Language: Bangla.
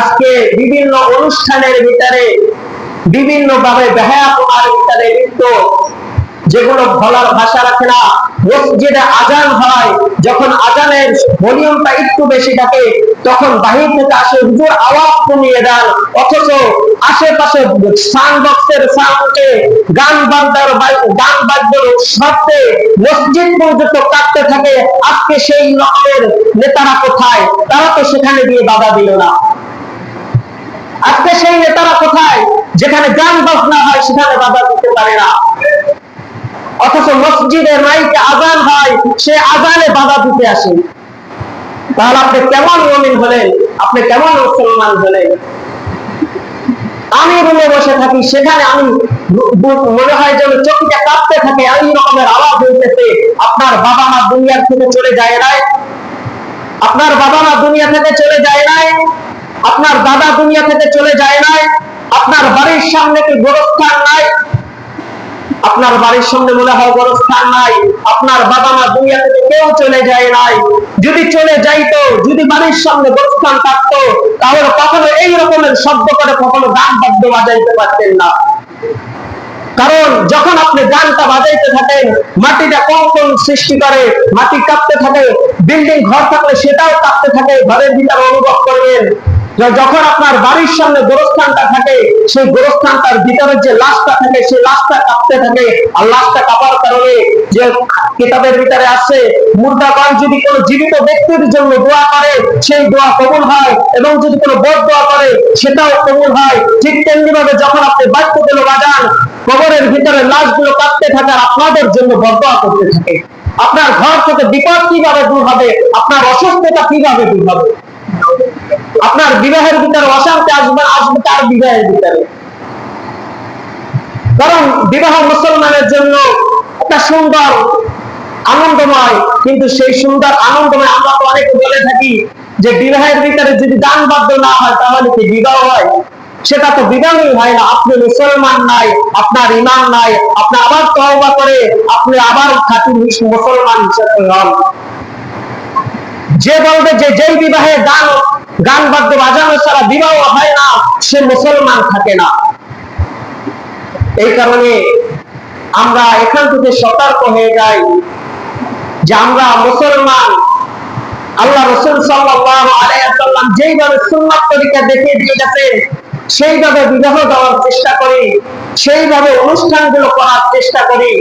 আজকে বিভিন্ন অনুষ্ঠানের ভিতরে বিভিন্ন ভাবে বেহায়াপনার ভিতরে লিপ্ত, যেগুলো বলার ভাষা রাখে না, মসজিদে আজান হয়, যখন আজানের ভলিউমটা একটু বেশি থাকে, তখন বাহির থেকে আসে হুজুর আওয়াজ কমিয়ে দেন, অথচ আশেপাশে সাউন্ড বক্সের সাউন্ডে গান বাদ্যার গান বাদ্যর শব্দে মসজিদ পর্যন্ত কাটতে থাকে, আজকে সেই রকমের নেতারা কোথায়? তারা তো সেখানে গিয়ে বাধা দিল না। আজকে সেই নেতারা কোথায়? যেখানে গান বাজনা হয়, সেখানে বাধা দিতে পারে না। অথচ মসজিদে মাইকে আজান হয়, সে আজানে বাধা দিতে আসে। তাহলে আপনি কেমন মমিন হলেন? আপনি কেমন মুসলমান হলেন? আমি রুমে বসে থাকি, সেখানে আমি মনে হয় যেন চোখটা কাঁপতে থাকে, এই রকমের আওয়াজ হইতেছে, আপনার বাবা মা দুনিয়ার থেকে চলে যায় নাই। আপনার বাবা মা দুনিয়া থেকে চলে যায় নাই আপনার দাদা দুনিয়া থেকে চলে যায় নাই, আপনার বাড়ির সামনে কি গোরস্থান নাই? আপনার বাড়ির সামনে মনে হয় গোরস্থান নাই, আপনার বাবা মা দুনিয়া থেকে কেউ চলে যায় নাই। যদি চলে যাইতো, যদি বাড়ির সামনে গোরস্থান থাকতো, তাহলে কখনো এই রকমের শব্দ করে কখনো গান বাদ্য বাজাইতে পারতেন না। কারণ যখন আপনি গানটা বাজাইতে থাকেন, মাটিটা কম্পন সৃষ্টি করে, মাটি কাঁপতে থাকে, বিল্ডিং ঘর থাকলে সেটাও কাঁপতে থাকে, ঘরের ভিতরে অনুভব করবেন। যখন আপনার বাড়ির সামনে গোরস্থানটা থাকে, সেই গোরস্থানটার ভিতরে যে লাশটা থাকে, সেই লাশটা কাঁপতে থাকে। আর লাশটা কাঁপার কারণে যে কিতাবের ভিতরে আছে মুর্দাগণ যদি কোনো জীবিত ব্যক্তির জন্য দোয়া করে, সেই দোয়া কবুল হয়। এবং যদি কোনো বদ দোয়া করে, সেটাও কবুল হয়। ঠিক তেমনি ভাবে যখন আপনি বাক্যগুলো বাজান, কবরের ভিতরে লাশগুলো কাঁপতে থাকে আর আপনাদের জন্য বদয়া করতে থাকে। আপনার ঘর থেকে বিপদ কীভাবে দূর হবে, আপনার অসুস্থতা কীভাবে দূর হবে? আপনার বিবাহের ভিতরে অশান্তি আসবে আসবে তার বিবাহের ভিতরে। কারণ বিবাহ মুসলমানের জন্য একটা সুন্দর আনন্দময়, কিন্তু সেই সুন্দর আনন্দময় আমরা তো অনেকে বলে থাকি যে বিবাহের ভিতরে যদি দান বাদ্য না হয়, তাহলে কি বিবাহ হয়? সেটা তো বিবাহই হয় না। আপনি মুসলমান নাই, আপনার ইমান নাই, আপনি আবার তওবা করে আপনি আবার খাঁটি মুসলমান হিসেবে হন। যে বলবে যে যেই বিবাহে গান গান বাদ্য বাজানো ছাড়া বিবাহ হয় না, সে মুসলমান থাকে না। এই কারণে আমরা এখান থেকে সতর্ক হয়ে যাই যে আমরা মুসলমান। আল্লাহ রসুল ওয়াসাল্লাম যেইভাবে সুন্নাত তরিকা দেখিয়ে দিয়ে গেছেন সেইভাবে বিবাহ দেওয়ার চেষ্টা করি, সেইভাবে অনুষ্ঠানগুলো করার চেষ্টা করি।